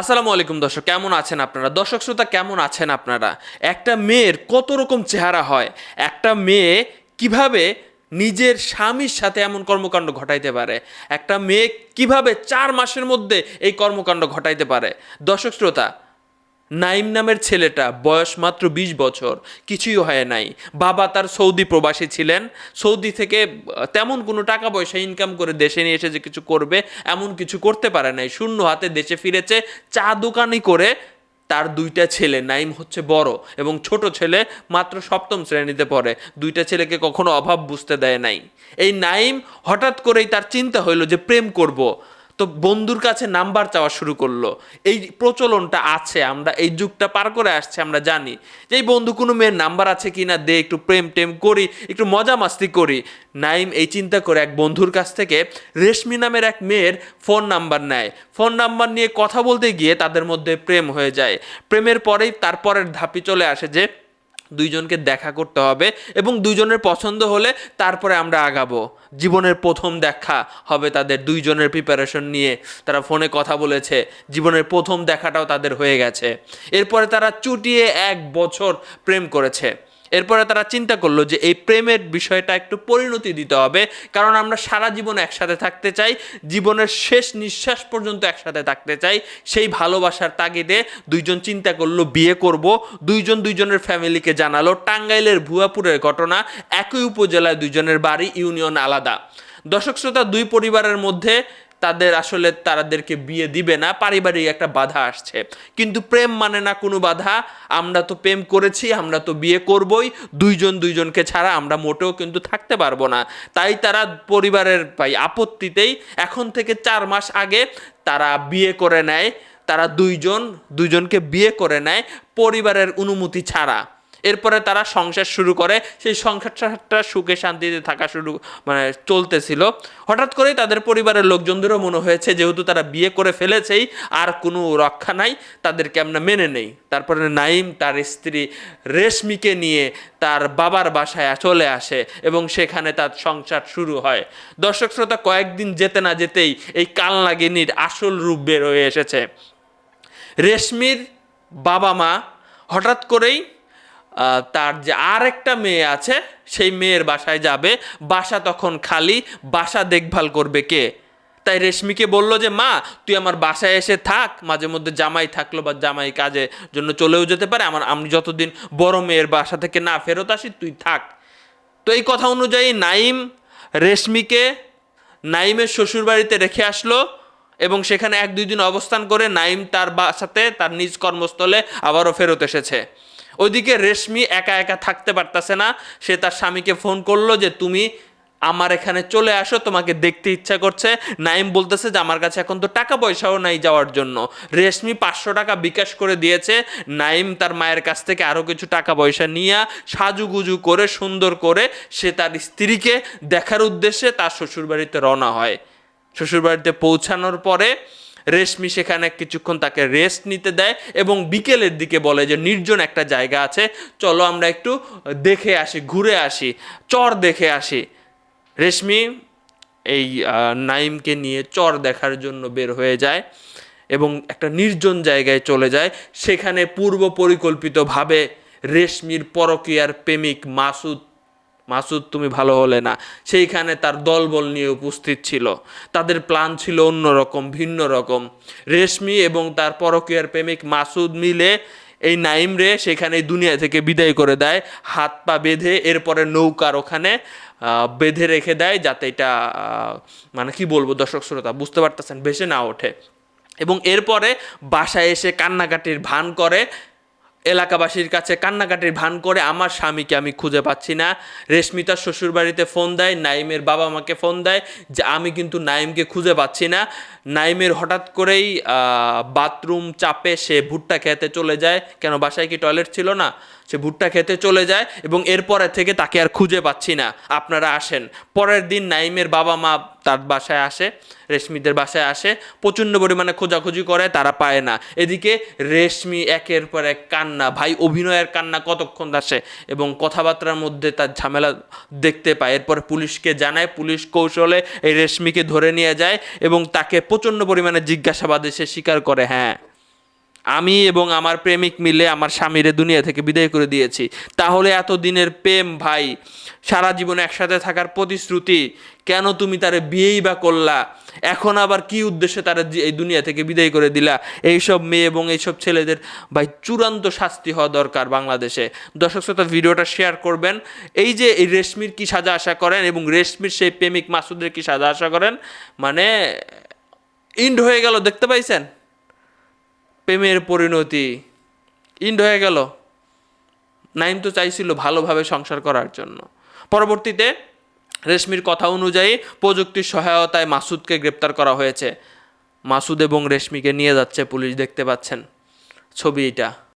আসসালামু আলাইকুম দর্শক, কেমন আছেন আপনারা? দর্শক শ্রোতা, কেমন আছেন আপনারা? একটা মেয়ের কত রকম চেহারা হয়, একটা মেয়ে কীভাবে নিজের স্বামীর সাথে এমন কর্মকাণ্ড ঘটাইতে পারে, একটা মেয়ে কীভাবে চার মাসের মধ্যে এই কর্মকাণ্ড ঘটাইতে পারে? দর্শক শ্রোতা নাইম নামের ছেলেটা, বয়স মাত্র বিশ বছর, কিছুই হয় নাই। বাবা তার সৌদি প্রবাসী ছিলেন। সৌদি থেকে তেমন কোনো টাকা পয়সা ইনকাম করে দেশে নিয়ে এসে যে কিছু করবে, এমন কিছু করতে পারে নাই। শূন্য হাতে দেশে ফিরেছে, চা দোকানি করে তার দুইটা ছেলে, নাইম হচ্ছে বড় এবং ছোট ছেলে মাত্র সপ্তম শ্রেণীতে পড়ে। দুইটা ছেলেকে কখনো অভাব বুঝতে দেয় নাই। এই নাইম হঠাৎ করেই তার চিন্তা হইল যে, প্রেম করব। তো বন্ধুর কাছে নাম্বার চাওয়া শুরু করল। এই প্রচলনটা আছে, আমরা এই যুগটা পার করে আসছে, আমরা জানি। যে এই বন্ধু কোনো মেয়ের নাম্বার আছে কি না দে একটু প্রেম টেম করি, একটু মজা মাস্তি করি। নাইম এই চিন্তা করে এক বন্ধুর কাছ থেকে রেশমি নামের এক মেয়ের ফোন নাম্বার নেয়। ফোন নাম্বার নিয়ে কথা বলতে গিয়ে তাদের মধ্যে প্রেম হয়ে যায়। প্রেমের পরেই তারপরের ধাপি চলে আসে যে দুইজনকে দেখা করতে হবে এবং দুইজনের পছন্দ হলে তারপরে আমরা আগাবো। জীবনের প্রথম দেখা হবে তাদের দুইজনের প্রিপারেশন নিয়ে। তারা ফোনে কথা বলেছে, জীবনের প্রথম দেখাটাও তাদের হয়ে গেছে। এরপরে তারা চুটিয়ে এক বছর প্রেম করেছে। এরপরে তারা চিন্তা করল যে এই প্রেমের বিষয়টা একটু পরিণতি দিতে হবে, কারণ আমরা সারা জীবন একসাথে থাকতে চাই, জীবনের শেষ নিঃশ্বাস পর্যন্ত একসাথে থাকতে চাই। সেই ভালোবাসার তাগিদে দুইজন চিন্তা করল, বিয়ে করব, দুইজন দুইজনের ফ্যামিলিকে জানালো, টাঙ্গাইলের ভুয়াপুরের ঘটনা, একই উপজেলায় দুইজনের বাড়ি, ইউনিয়ন আলাদা। দর্শক শ্রোতা, দুই পরিবারের মধ্যে তাদের আসলে তাদেরকে বিয়ে দিবে না, পারিবারিক একটা বাধা আসছে। কিন্তু প্রেম মানে না কোনো বাধা, আমরা তো প্রেম করেছি, আমরা তো বিয়ে করবই, দুইজন দুইজনকে ছাড়া আমরা মোটেও কিন্তু থাকতে পারব না। তাই তারা পরিবারের ভাই আপত্তিতেই এখন থেকে চার মাস আগে তারা বিয়ে করে নেয়, তারা দুইজন, দুইজনকে বিয়ে করে নেয়, পরিবারের অনুমতি ছাড়া। এরপরে তারা সংসার শুরু করে। সেই সংসারটা সুখে শান্তিতে থাকা শুরু মানে চলতেছিল। হঠাৎ করেই তাদের পরিবারের লোকজনদেরও মনে হয়েছে, যেহেতু তারা বিয়ে করে ফেলেছেই, আর কোনো রক্ষা নাই, তাদেরকে আমরা মেনে নেই। তারপরে নাইম তার স্ত্রী রেশমিকে নিয়ে তার বাবার বাসায় চলে আসে এবং সেখানে তার সংসার শুরু হয়। দর্শক শ্রোতা, কয়েকদিন যেতে না যেতেই এই কালনাগিনীর আসল রূপ বের হয়ে এসেছে। রেশমির বাবা মা হঠাৎ করেই তার যে আর একটা মেয়ে আছে, সেই মেয়ের বাসায় যাবে। বাসা তখন খালি, বাসা দেখভাল করবে কে? তাই রেশমিকে বলল যে, মা, তুই আমার বাসায় এসে থাক। মাঝে মধ্যে জামাই থাকল বা জামাই কাজে জন্য চলেও যেতে পারে। আমার, আমি যতদিন বড় মেয়ের বাসা থেকে না ফেরত আসি, তুই থাক। তো এই কথা অনুযায়ী নাইম রেশমিকে নাইমের শ্বশুরবাড়িতে রেখে আসলো এবং সেখানে এক দুই দিন অবস্থান করে নাইম তার বাসাতে, তার নিজ কর্মস্থলে আবারও ফেরত এসেছে। ওইদিকে রেশমি একা একা থাকতে পারতাছে না। সে তার স্বামীকে ফোন করল যে, তুমি আমার এখানে চলে আসো, তোমাকে দেখতে ইচ্ছা করছে। নাইম বলতেছে যে, আমার কাছে এখন তো টাকা পয়সাও নাই যাওয়ার জন্য। রেশমি পাঁচশো টাকা বিকাশ করে দিয়েছে। নাইম তার মায়ের কাছ থেকে আরও কিছু টাকা পয়সা নিয়ে সাজুগুজু করে, সুন্দর করে সে তার স্ত্রীকে দেখার উদ্দেশ্যে তার শ্বশুরবাড়িতে রওনা হয়। শ্বশুরবাড়িতে পৌঁছানোর পরে রেশমি সেখানে কিছুক্ষণ তাকে রেস্ট নিতে দেয় এবং বিকেলের দিকে বলে যে, নির্জন একটা জায়গা আছে, চলো আমরা একটু দেখে আসি, ঘুরে আসি, চর দেখে আসি। রেশমি এই নাইমকে নিয়ে চর দেখার জন্য বের হয়ে যায় এবং একটা নির্জন জায়গায় চলে যায়। সেখানে পূর্ব পরিকল্পিতভাবে রেশমির পরকীয়ার প্রেমিক মাসুদ মাসুদ তুমি ভালো হলে না। সেইখানে তার দলবল নিয়ে উপস্থিত ছিল। তাদের প্ল্যান ছিল অন্যরকম ভিন্ন রকম। রেশমি এবং তার পরকীয়ার প্রেমিক মাসুদ মিলে এই নাইম রে সেখানে দুনিয়া থেকে বিদায় করে দেয়। হাত পা বেঁধে এরপরে নৌকার ওখানে বেঁধে রেখে দেয় যাতে এটা মানে কি বলব দর্শক শ্রোতা, বুঝতে পারতেছেন, ভেসে না ওঠে। এবং এরপরে বাসায় এসে কান্নাকাটির ভান করে। এলাকাবাসীর কাছে কান্নাকাটির ভান করে আমার স্বামীকে আমি খুঁজে পাচ্ছি না। রেশমি তার শ্বশুরবাড়িতে ফোন দেয়, নাইমের বাবা মাকে ফোন দেয় যে আমি কিন্তু নাইমকে খুঁজে পাচ্ছি না। নাইমের হঠাৎ করেই বাথরুম চাপে সে ভুট্টা খেতে চলে যায়। কেন, বাসায় কি টয়লেট ছিল না? সে ভুট্টা খেতে চলে যায় এবং এরপরে থেকে তাকে আর খুঁজে পাচ্ছি না। আপনারা আসেন। পরের দিন নাইমের বাবা মা তার বাসায় আসে, রেশমিদের বাসায় আসে, প্রচণ্ড পরিমাণে খোঁজাখুঁজি করে, তারা পায় না। এদিকে রেশমি একের পর এক কান্না, ভাই অভিনয়ের কান্না কতক্ষণ আসে এবং কথাবার্তার মধ্যে তার ঝামেলা দেখতে পায়। এরপর পুলিশকে জানায়, পুলিশ কৌশলে এই রেশমিকে ধরে নিয়ে যায় এবং তাকে প্রচণ্ড পরিমাণে জিজ্ঞাসাবাদে সে স্বীকার করে হ্যাঁ। আমি এবং আমার প্রেমিক মিলে আমার স্বামীরে দুনিয়া থেকে বিদায় করে দিয়েছি। তাহলে এত দিনের প্রেম ভাই, সারা জীবন একসাথে থাকার প্রতিশ্রুতি, কেন তুমি তারে বিয়েই বা করলা? এখন আবার কি উদ্দেশ্যে তারা এই দুনিয়া থেকে বিদায় করে দিলা? এইসব মেয়ে এবং এইসব ছেলেদের ভাই চূড়ান্ত শাস্তি হওয়া দরকার বাংলাদেশে। দর্শক শ্রোতা, ভিডিওটা শেয়ার করবেন। এই যে এই রেশমির কি সাজা আশা করেন এবং রেশমির সেই প্রেমিক মাসুদের কি সাজা আশা করেন? মানে ইন্ড হয়ে গেল, দেখতে পাইছেন? প্রেমের পরিণতি। ইন্ড হয়ে গেল। নাইম তো চাইছিল ভালোভাবে সংসার করার জন্য। পরবর্তীতে রেশমির কথা অনুযায়ী প্রযুক্তির সহায়তায় মাসুদকে গ্রেপ্তার করা হয়েছে। মাসুদ এবং রেশমিকে নিয়ে যাচ্ছে পুলিশ, দেখতে পাচ্ছেন। ছবি এটা